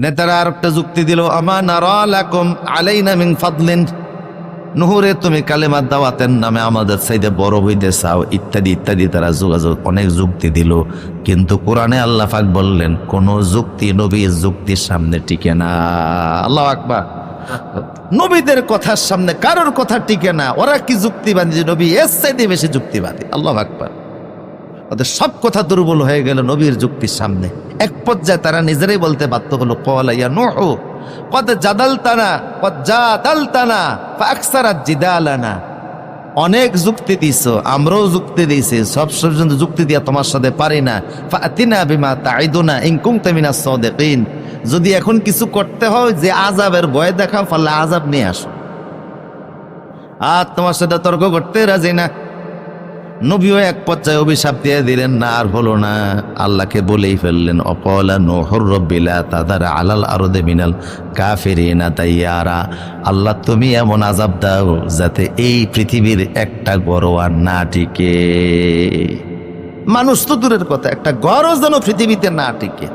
নেতারা আর একটা যুক্তি দিল, আমা নারালাকুম আলাইনা মিন ফাদলিন। নুহুরে, তুমি কালেমার দাওয়াতের নামে আমাদের সাইডে বড় হইতে চাও। ইত্যাদি ইত্যাদি তারা যোগাযোগ, অনেক যুক্তি দিল। কিন্তু কোরআনে আল্লাহ পাক বললেন, কোন যুক্তি নবীর যুক্তির সামনে টিকে না। আল্লাহ আকবা নবীদের কথার সামনে কারোর কথা টিকে না। ওরা কি যুক্তিবাদী? নবী এর সাইডে বেশি যুক্তিবাদী। আল্লাহ আকবার। ওদের সব কথা দুর্বল হয়ে গেল নবীর যুক্তির সামনে। এক পর্যায়ে তারা নিজেরাই বলতে বাধ্য হলো, কলা ইয়া নুহু, কদ জাদালতানা কদ জাদালতানা ফাকসারা জিদালানা। অনেক যুক্তি দিছো, আমরাও যুক্তি দিয়েছি, সব পর্যন্ত যুক্তি দিয়া তোমার সাথে পারি না। ফাতিনা বিমা তাইদুনা ইন কুনতা মিনাস সাদিকিন। যদি এখন কিছু করতে হয়, যে আজাবের ভয় দেখাও ফালে আজাব নিয়ে আসো। আর তোমার সাথে তর্ক করতে রাজি না। নবীও এক পর্যায়ে অভিশাপ দিয়ে দিলেন, না, আর হলো না। আল্লাহকে বলেই ফেললেন অপলা নহর রব্বিলা তাদার আলাল আরদে মিনাল তাই আর আল্লাহ, তুমি এমন আজাব দাও যাতে এই পৃথিবীর একটা গড় আর না টিকে। মানুষ তো দূরের কথা, একটা গরজ যেন পৃথিবীতে না টিকে।